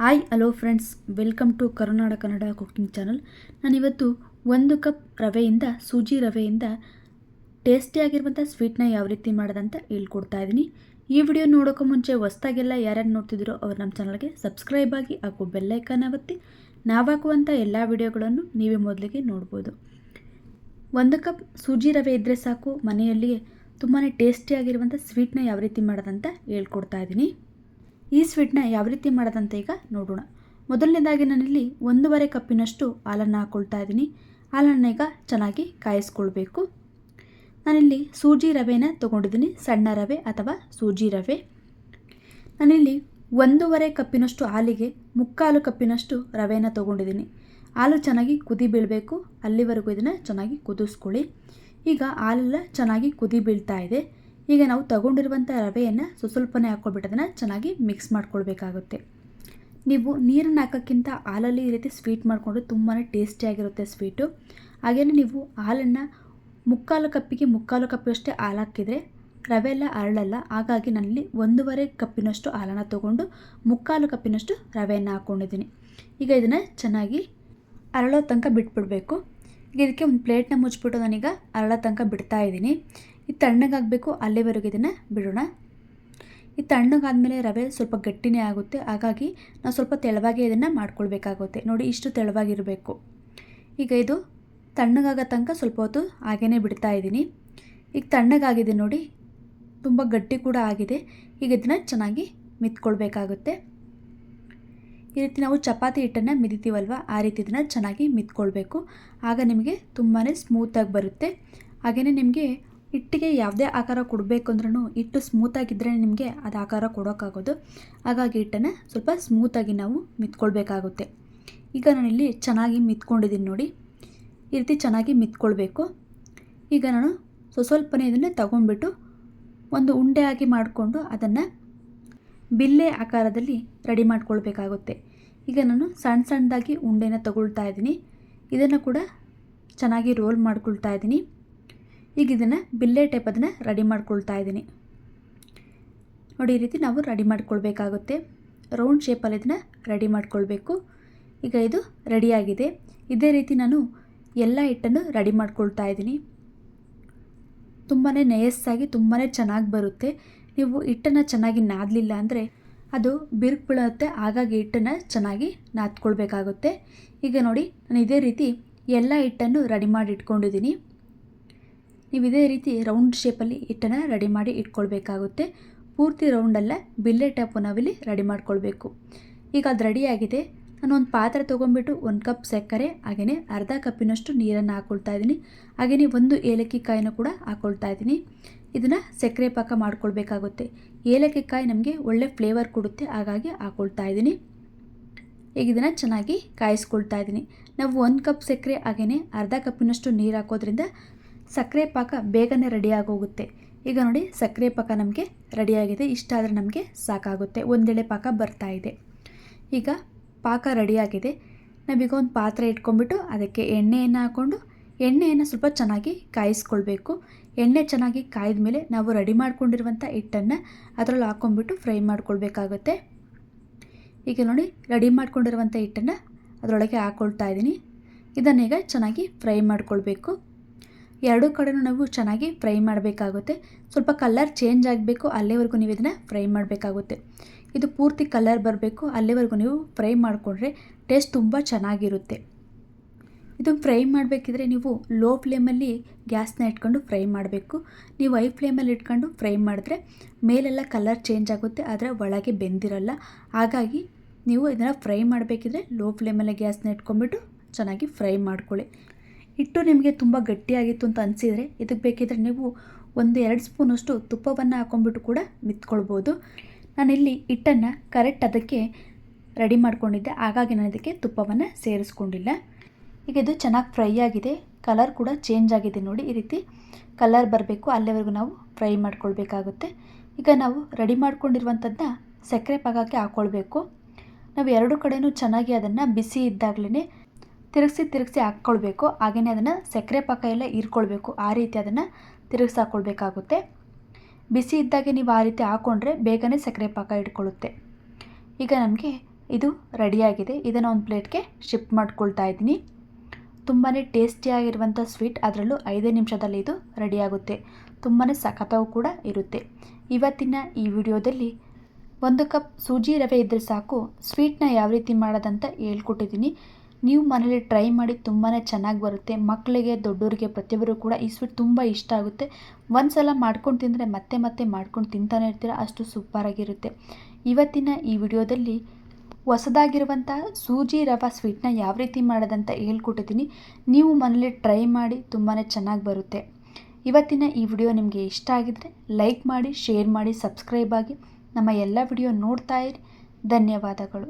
Hi hello friends welcome to Karunada Kannada cooking channel ನಾನಿವತ್ತು ಒಂದು cup ರವೆಯಿಂದ, ಸೂಜಿ ರವೆಯಿಂದ ಟೇಸ್ಟಿಯಾಗಿರುವಂಥ ಸ್ವೀಟ್ನ ಯಾವ ರೀತಿ ಮಾಡೋದಂತ ಹೇಳ್ಕೊಡ್ತಾ ಇದ್ದೀನಿ ಈ ವಿಡಿಯೋ ನೋಡೋಕ್ಕೂ ಮುಂಚೆ ಹೊಸ್ದಾಗೆಲ್ಲ ಯಾರ್ಯಾರು ನೋಡ್ತಿದ್ರೋ ಅವ್ರು ನಮ್ಮ ಚಾನಲ್ಗೆ ಸಬ್ಸ್ಕ್ರೈಬ್ ಆಗಿ ಹಾಗೂ ಬೆಲ್ಲೈಕನ್ ಒತ್ತಿ ನಾವಾಕುವಂಥ ಎಲ್ಲ ವಿಡಿಯೋಗಳನ್ನು ನೀವೇ ಮೊದಲಿಗೆ ನೋಡ್ಬೋದು. ಒಂದು ಕಪ್ ಸೂಜಿ ರವೆ ಇದ್ದರೆ ಸಾಕು ಮನೆಯಲ್ಲಿ ತುಂಬಾ ಟೇಸ್ಟಿಯಾಗಿರುವಂಥ ಸ್ವೀಟ್ನ ಯಾವ ರೀತಿ ಮಾಡೋದಂತ ಹೇಳ್ಕೊಡ್ತಾ ಇದ್ದೀನಿ ಈ ಸ್ವೀಟ್ನ ಯಾವ ರೀತಿ ಮಾಡೋದಂತ ಈಗ ನೋಡೋಣ. ಮೊದಲನೇದಾಗಿ ನಾನಿಲ್ಲಿ ಒಂದೂವರೆ ಕಪ್ಪಿನಷ್ಟು ಹಾಲನ್ನು ಹಾಕ್ಕೊಳ್ತಾ ಇದ್ದೀನಿ. ಹಾಲನ್ನ ಈಗ ಚೆನ್ನಾಗಿ ಕಾಯಿಸ್ಕೊಳ್ಬೇಕು. ನಾನಿಲ್ಲಿ ಸೂಜಿ ರವೆನ ತೊಗೊಂಡಿದ್ದೀನಿ. ಸಣ್ಣ ರವೆ ಅಥವಾ ಸೂಜಿ ರವೆ. ನಾನಿಲ್ಲಿ ಒಂದೂವರೆ ಕಪ್ಪಿನಷ್ಟು ಹಾಲಿಗೆ ಮುಕ್ಕಾಲು ಕಪ್ಪಿನಷ್ಟು ರವೆನ ತೊಗೊಂಡಿದ್ದೀನಿ. ಹಾಲು ಚೆನ್ನಾಗಿ ಕುದಿ ಬೀಳಬೇಕು. ಅಲ್ಲಿವರೆಗೂ ಇದನ್ನು ಚೆನ್ನಾಗಿ ಕುದಿಸ್ಕೊಳ್ಳಿ. ಈಗ ಹಾಲೆಲ್ಲ ಚೆನ್ನಾಗಿ ಕುದಿ ಬೀಳ್ತಾ ಇದೆ. ಈಗ ನಾವು ತಗೊಂಡಿರುವಂಥ ರವೆಯನ್ನು ಸುಸ್ವಲ್ಪನೇ ಹಾಕ್ಕೊಳ್ಬಿಟ್ಟು ಅದನ್ನು ಚೆನ್ನಾಗಿ ಮಿಕ್ಸ್ ಮಾಡ್ಕೊಳ್ಬೇಕಾಗುತ್ತೆ. ನೀವು ನೀರನ್ನು ಹಾಕೋಕ್ಕಿಂತ ಹಾಲಲ್ಲಿ ಈ ರೀತಿ ಸ್ವೀಟ್ ಮಾಡಿಕೊಂಡು ತುಂಬಾ ಟೇಸ್ಟಿಯಾಗಿರುತ್ತೆ ಸ್ವೀಟು ಹಾಗೆಯೇ ನೀವು ಹಾಲನ್ನು ಮುಕ್ಕಾಲು ಕಪ್ಪಿಗೆ ಮುಕ್ಕಾಲು ಕಪ್ಪಿಯಷ್ಟೇ ಹಾಲು ಹಾಕಿದರೆ ರವೆ ಎಲ್ಲ ಅರಳಲ್ಲ. ಹಾಗಾಗಿ ನಾನಲ್ಲಿ ಒಂದೂವರೆ ಕಪ್ಪಿನಷ್ಟು ಹಾಲನ್ನು ತೊಗೊಂಡು ಮುಕ್ಕಾಲು ಕಪ್ಪಿನಷ್ಟು ರವೆಯನ್ನು ಹಾಕ್ಕೊಂಡಿದ್ದೀನಿ ಈಗ ಇದನ್ನು ಚೆನ್ನಾಗಿ ಅರಳೋ ತನಕ ಬಿಟ್ಬಿಡಬೇಕು. ಈಗ ಇದಕ್ಕೆ ಒಂದು ಪ್ಲೇಟ್ನ ಮುಚ್ಚಿಬಿಟ್ಟು ನಾನೀಗ ಅರಳೋ ತನಕ ಬಿಡ್ತಾ ಇದ್ದೀನಿ. ಇದು ತಣ್ಣಗಾಗಬೇಕು, ಅಲ್ಲಿವರೆಗೂ ಇದನ್ನು ಬಿಡೋಣ. ಈ ತಣ್ಣಗಾದಮೇಲೆ ರವೆ ಸ್ವಲ್ಪ ಗಟ್ಟಿನೇ ಆಗುತ್ತೆ. ಹಾಗಾಗಿ ನಾವು ಸ್ವಲ್ಪ ತೆಳುವಾಗೆ ಇದನ್ನು ಮಾಡ್ಕೊಳ್ಬೇಕಾಗುತ್ತೆ. ನೋಡಿ, ಇಷ್ಟು ತೆಳುವಾಗಿರಬೇಕು. ಈಗ ಇದು ತಣ್ಣಗಾಗೋ ತನಕ ಸ್ವಲ್ಪ ಹೊತ್ತು ಹಾಗೇ ಬಿಡ್ತಾ ಇದ್ದೀನಿ. ಈಗ ತಣ್ಣಗಾಗಿದೆ ನೋಡಿ, ತುಂಬ ಗಟ್ಟಿ ಕೂಡ ಆಗಿದೆ. ಈಗ ಇದನ್ನು ಚೆನ್ನಾಗಿ ಮಿತ್ಕೊಳ್ಬೇಕಾಗುತ್ತೆ. ಈ ರೀತಿ ನಾವು ಚಪಾತಿ ಹಿಟ್ಟನ್ನು ಮಿದಿತೀವಲ್ವ, ಆ ರೀತಿ ಇದನ್ನು ಚೆನ್ನಾಗಿ ಮಿತ್ಕೊಳ್ಬೇಕು. ಆಗ ನಿಮಗೆ ತುಂಬಾ ಸ್ಮೂತಾಗಿ ಬರುತ್ತೆ. ಹಾಗೆಯೇ ನಿಮಗೆ ಹಿಟ್ಟಿಗೆ ಯಾವುದೇ ಆಕಾರ ಕೊಡಬೇಕು ಅಂದ್ರೂ ಹಿಟ್ಟು ಸ್ಮೂತಾಗಿದ್ದರೆ ನಿಮಗೆ ಅದು ಆಕಾರ ಕೊಡೋಕ್ಕಾಗೋದು. ಹಾಗಾಗಿ ಹಿಟ್ಟನ್ನು ಸ್ವಲ್ಪ ಸ್ಮೂತಾಗಿ ನಾವು ಮಿತ್ಕೊಳ್ಬೇಕಾಗುತ್ತೆ. ಈಗ ನಾನಿಲ್ಲಿ ಚೆನ್ನಾಗಿ ಮಿತ್ಕೊಂಡಿದ್ದೀನಿ ನೋಡಿ. ಈ ರೀತಿ ಚೆನ್ನಾಗಿ ಮಿತ್ಕೊಳ್ಬೇಕು. ಈಗ ನಾನು ಸ್ವಲ್ಪನೇ ಇದನ್ನು ತಗೊಂಡ್ಬಿಟ್ಟು ಒಂದು ಉಂಡೆ ಆಗಿ ಮಾಡಿಕೊಂಡು ಅದನ್ನು ಬಿಲ್ಲೆ ಆಕಾರದಲ್ಲಿ ರೆಡಿ ಮಾಡ್ಕೊಳ್ಬೇಕಾಗುತ್ತೆ. ಈಗ ನಾನು ಸಣ್ಣ ಸಣ್ಣದಾಗಿ ಉಂಡೆನ ತಗೊಳ್ತಾ ಇದ್ದೀನಿ. ಇದನ್ನು ಕೂಡ ಚೆನ್ನಾಗಿ ರೋಲ್ ಮಾಡ್ಕೊಳ್ತಾ ಇದ್ದೀನಿ. ಈಗ ಇದನ್ನು ಬಿಲ್ಲೆ ಟೈಪ್ ಅದನ್ನು ರೆಡಿ ಮಾಡ್ಕೊಳ್ತಾ ಇದ್ದೀನಿ. ನೋಡಿ, ಈ ರೀತಿ ನಾವು ರೆಡಿ ಮಾಡ್ಕೊಳ್ಬೇಕಾಗುತ್ತೆ. ರೌಂಡ್ ಶೇಪಲ್ಲಿ ಇದನ್ನು ರೆಡಿ ಮಾಡ್ಕೊಳ್ಬೇಕು. ಈಗ ಇದು ರೆಡಿಯಾಗಿದೆ ಇದೇ ರೀತಿ ನಾನು ಎಲ್ಲ ಹಿಟ್ಟನ್ನು ರೆಡಿ ಮಾಡ್ಕೊಳ್ತಾ ಇದ್ದೀನಿ. ತುಂಬಾ ನಯಸ್ಸಾಗಿ ತುಂಬಾ ಚೆನ್ನಾಗಿ ಬರುತ್ತೆ. ನೀವು ಹಿಟ್ಟನ್ನು ಚೆನ್ನಾಗಿ ನಾದಲಿಲ್ಲ ಅಂದರೆ ಅದು ಬಿರುಕು ಬೀಳುತ್ತೆ. ಹಾಗಾಗಿ ಹಿಟ್ಟನ್ನು ಚೆನ್ನಾಗಿ ನಾದ್ಕೊಳ್ಬೇಕಾಗುತ್ತೆ. ಈಗ ನೋಡಿ, ನಾನು ಇದೇ ರೀತಿ ಎಲ್ಲ ಹಿಟ್ಟನ್ನು ರೆಡಿ ಮಾಡಿ ಇಟ್ಕೊಂಡಿದ್ದೀನಿ. ನೀವು ಇದೇ ರೀತಿ ರೌಂಡ್ ಶೇಪಲ್ಲಿ ಹಿಟ್ಟನ್ನು ರೆಡಿ ಮಾಡಿ ಇಟ್ಕೊಳ್ಬೇಕಾಗುತ್ತೆ. ಪೂರ್ತಿ ರೌಂಡಲ್ಲ ಬಿಲ್ಲೆ ಟೈಪು ನಾವಿಲ್ಲಿ ರೆಡಿ ಮಾಡ್ಕೊಳ್ಬೇಕು. ಈಗ ಅದು ರೆಡಿಯಾಗಿದೆ ನಾನು ಒಂದು ಪಾತ್ರೆ ತೊಗೊಂಡ್ಬಿಟ್ಟು ಒಂದು ಕಪ್ ಸಕ್ಕರೆ ಹಾಗೆಯೇ ಅರ್ಧ ಕಪ್ಪಿನಷ್ಟು ನೀರನ್ನು ಹಾಕ್ಕೊಳ್ತಾ ಇದ್ದೀನಿ. ಹಾಗೆಯೇ ಒಂದು ಏಲಕ್ಕಿ ಕಾಯಿನ ಕೂಡ ಹಾಕ್ಕೊಳ್ತಾ ಇದ್ದೀನಿ. ಇದನ್ನು ಸಕ್ಕರೆ ಪಾಕ ಮಾಡ್ಕೊಳ್ಬೇಕಾಗುತ್ತೆ. ಏಲಕ್ಕಿ ಕಾಯಿ ನಮಗೆ ಒಳ್ಳೆ ಫ್ಲೇವರ್ ಕೊಡುತ್ತೆ, ಹಾಗಾಗಿ ಹಾಕ್ಕೊಳ್ತಾ ಇದ್ದೀನಿ. ಈಗ ಇದನ್ನು ಚೆನ್ನಾಗಿ ಕಾಯಿಸ್ಕೊಳ್ತಾ ಇದ್ದೀನಿ. ನಾವು ಒಂದು ಕಪ್ ಸಕ್ಕರೆ ಹಾಗೆಯೇ ಅರ್ಧ ಕಪ್ಪಿನಷ್ಟು ನೀರು ಹಾಕೋದ್ರಿಂದ ಸಕ್ಕರೆ ಪಾಕ ಬೇಗನೆ ರೆಡಿಯಾಗೋಗುತ್ತೆ ಈಗ ನೋಡಿ, ಸಕ್ಕರೆ ಪಾಕ ನಮಗೆ ರೆಡಿಯಾಗಿದೆ ಇಷ್ಟಾದರೆ ನಮಗೆ ಸಾಕಾಗುತ್ತೆ. ಒಂದೆಳೆ ಪಾಕ ಬರ್ತಾ ಇದೆ. ಈಗ ಪಾಕ ರೆಡಿಯಾಗಿದೆ ನಾವೀಗ ಒಂದು ಪಾತ್ರೆ ಇಟ್ಕೊಂಡ್ಬಿಟ್ಟು ಅದಕ್ಕೆ ಎಣ್ಣೆಯನ್ನು ಹಾಕ್ಕೊಂಡು ಎಣ್ಣೆಯನ್ನು ಸ್ವಲ್ಪ ಚೆನ್ನಾಗಿ ಕಾಯಿಸ್ಕೊಳ್ಬೇಕು. ಎಣ್ಣೆ ಚೆನ್ನಾಗಿ ಕಾಯ್ದ ಮೇಲೆ ನಾವು ರೆಡಿ ಮಾಡ್ಕೊಂಡಿರುವಂಥ ಹಿಟ್ಟನ್ನು ಅದರಲ್ಲಿ ಹಾಕ್ಕೊಂಡ್ಬಿಟ್ಟು ಫ್ರೈ ಮಾಡ್ಕೊಳ್ಬೇಕಾಗುತ್ತೆ. ಈಗ ನೋಡಿ ರೆಡಿ ಮಾಡ್ಕೊಂಡಿರುವಂಥ ಹಿಟ್ಟನ್ನು ಅದರೊಳಗೆ ಹಾಕ್ಕೊಳ್ತಾ ಇದ್ದೀನಿ. ಇದನ್ನೀಗ ಚೆನ್ನಾಗಿ ಫ್ರೈ ಮಾಡ್ಕೊಳ್ಬೇಕು. ಎರಡೂ ಕಡೆನೂ ನಾವು ಚೆನ್ನಾಗಿ ಫ್ರೈ ಮಾಡಬೇಕಾಗುತ್ತೆ. ಸ್ವಲ್ಪ ಕಲರ್ ಚೇಂಜ್ ಆಗಬೇಕು, ಅಲ್ಲಿವರೆಗೂ ನೀವು ಇದನ್ನು ಫ್ರೈ ಮಾಡಬೇಕಾಗುತ್ತೆ. ಇದು ಪೂರ್ತಿ ಕಲರ್ ಬರಬೇಕು, ಅಲ್ಲಿವರೆಗೂ ನೀವು ಫ್ರೈ ಮಾಡಿಕೊಂಡ್ರೆ ಟೇಸ್ಟ್ ತುಂಬ ಚೆನ್ನಾಗಿರುತ್ತೆ. ಇದು ಫ್ರೈ ಮಾಡಬೇಕಿದ್ರೆ ನೀವು ಲೋ ಫ್ಲೇಮಲ್ಲಿ ಗ್ಯಾಸ್ನ ಇಟ್ಕೊಂಡು ಫ್ರೈ ಮಾಡಬೇಕು. ನೀವು ಐ ಫ್ಲೇಮಲ್ಲಿ ಇಟ್ಕೊಂಡು ಫ್ರೈ ಮಾಡಿದ್ರೆ ಮೇಲೆಲ್ಲ ಕಲರ್ ಚೇಂಜ್ ಆಗುತ್ತೆ ಆದರೆ ಒಳಗೆ ಬೆಂದಿರಲ್ಲ. ಹಾಗಾಗಿ ನೀವು ಇದನ್ನು ಫ್ರೈ ಮಾಡಬೇಕಿದ್ರೆ ಲೋ ಫ್ಲೇಮಲ್ಲಿ ಗ್ಯಾಸ್ನ ಇಟ್ಕೊಂಡ್ಬಿಟ್ಟು ಚೆನ್ನಾಗಿ ಫ್ರೈ ಮಾಡ್ಕೊಳ್ಳಿ. ಹಿಟ್ಟು ನಿಮಗೆ ತುಂಬ ಗಟ್ಟಿಯಾಗಿತ್ತು ಅಂತ ಅನಿಸಿದರೆ ಇದಕ್ಕೆ ಬೇಕಿದ್ರೆ ನೀವು ಒಂದು ಎರಡು ಸ್ಪೂನಷ್ಟು ತುಪ್ಪವನ್ನು ಹಾಕೊಂಡ್ಬಿಟ್ಟು ಕೂಡ ಮಿತ್ಕೊಳ್ಬೋದು. ನಾನಿಲ್ಲಿ ಹಿಟ್ಟನ್ನು ಕರೆಕ್ಟ್ ಅದಕ್ಕೆ ರೆಡಿ ಮಾಡ್ಕೊಂಡಿದ್ದೆ. ಹಾಗಾಗಿ ನಾನು ಇದಕ್ಕೆ ತುಪ್ಪವನ್ನು ಸೇರಿಸ್ಕೊಂಡಿಲ್ಲ. ಈಗ ಇದು ಚೆನ್ನಾಗಿ ಫ್ರೈ ಆಗಿದೆ. ಕಲರ್ ಕೂಡ ಚೇಂಜ್ ಆಗಿದೆ ನೋಡಿ ಈ ರೀತಿ. ಕಲರ್ ಬರಬೇಕು, ಅಲ್ಲಿವರೆಗೂ ನಾವು ಫ್ರೈ ಮಾಡ್ಕೊಳ್ಬೇಕಾಗುತ್ತೆ. ಈಗ ನಾವು ರೆಡಿ ಮಾಡ್ಕೊಂಡಿರುವಂಥದ್ದನ್ನ ಸಕ್ಕರೆ ಪಾಕಕ್ಕೆ ಹಾಕ್ಕೊಳ್ಬೇಕು ನಾವು ಎರಡು ಕಡೆಯೂ ಚೆನ್ನಾಗಿ ಅದನ್ನು ಬಿಸಿ ಇದ್ದಾಗಲೇ ತಿರುಗಿಸಿ ತಿರುಗಿಸಿ ಹಾಕ್ಕೊಳ್ಬೇಕು. ಹಾಗೆಯೇ ಅದನ್ನು ಸಕ್ಕರೆ ಪಾಕ ಎಲ್ಲ ಹೀರ್ಕೊಳ್ಬೇಕು. ಆ ರೀತಿ ಅದನ್ನು ತಿರುಗಿಸಿ ಹಾಕ್ಕೊಳ್ಬೇಕಾಗುತ್ತೆ ಬಿಸಿ ಇದ್ದಾಗೆ ನೀವು ಆ ರೀತಿ ಹಾಕ್ಕೊಂಡ್ರೆ ಬೇಗನೆ ಸಕ್ಕರೆ ಪಾಕ ಇಟ್ಕೊಳ್ಳುತ್ತೆ ಈಗ ನಮಗೆ ಇದು ರೆಡಿಯಾಗಿದೆ. ಇದನ್ನು ಒಂದು ಪ್ಲೇಟ್ಗೆ ಶಿಫ್ಟ್ ಮಾಡ್ಕೊಳ್ತಾ ಇದ್ದೀನಿ. ತುಂಬಾ ಟೇಸ್ಟಿಯಾಗಿರುವಂಥ ಸ್ವೀಟ್ ಅದರಲ್ಲೂ ಐದೇ ನಿಮಿಷದಲ್ಲಿ ಇದು ರೆಡಿಯಾಗುತ್ತೆ. ತುಂಬಾ ಸಖತ್ತಾಗೂ ಕೂಡ ಇರುತ್ತೆ. ಇವತ್ತಿನ ಈ ವಿಡಿಯೋದಲ್ಲಿ ಒಂದು ಕಪ್ ಸೂಜಿ ರವೆ ಇದ್ದರೆ ಸಾಕು. ಸ್ವೀಟ್ನ ಯಾವ ರೀತಿ ಮಾಡೋದಂತ ಹೇಳ್ಕೊಟ್ಟಿದ್ದೀನಿ. ನೀವು ಮನೇಲಿ ಟ್ರೈ ಮಾಡಿ ತುಂಬಾ ಚೆನ್ನಾಗಿ ಬರುತ್ತೆ. ಮಕ್ಕಳಿಗೆ ದೊಡ್ಡವರಿಗೆ ಪ್ರತಿಯೊಬ್ಬರು ಕೂಡ ಈ ಸ್ವೀಟ್ ತುಂಬ ಇಷ್ಟ ಆಗುತ್ತೆ. ಒಂದು ಸಲ ಮಾಡ್ಕೊಂಡು ತಿಂದರೆ ಮತ್ತೆ ಮತ್ತೆ ಮಾಡ್ಕೊಂಡು ತಿಂತಾನೆ ಇರ್ತೀರ, ಅಷ್ಟು ಸೂಪರಾಗಿರುತ್ತೆ ಇವತ್ತಿನ ಈ ವಿಡಿಯೋದಲ್ಲಿ ಹೊಸದಾಗಿರುವಂಥ ಸೂಜಿ ರವ ಸ್ವೀಟ್ನ ಯಾವ ರೀತಿ ಮಾಡೋದಂತ ಹೇಳ್ಕೊಟ್ಟಿದ್ದೀನಿ. ನೀವು ಮನೇಲಿ ಟ್ರೈ ಮಾಡಿ ತುಂಬಾ ಚೆನ್ನಾಗಿ ಬರುತ್ತೆ. ಇವತ್ತಿನ ಈ ವಿಡಿಯೋ ನಿಮಗೆ ಇಷ್ಟ ಆಗಿದ್ದರೆ ಲೈಕ್ ಮಾಡಿ ಶೇರ್ ಮಾಡಿ ಸಬ್ಸ್ಕ್ರೈಬ್ ಆಗಿ ನಮ್ಮ ಎಲ್ಲ ವಿಡಿಯೋ ನೋಡ್ತಾ ಇರಿ. ಧನ್ಯವಾದಗಳು.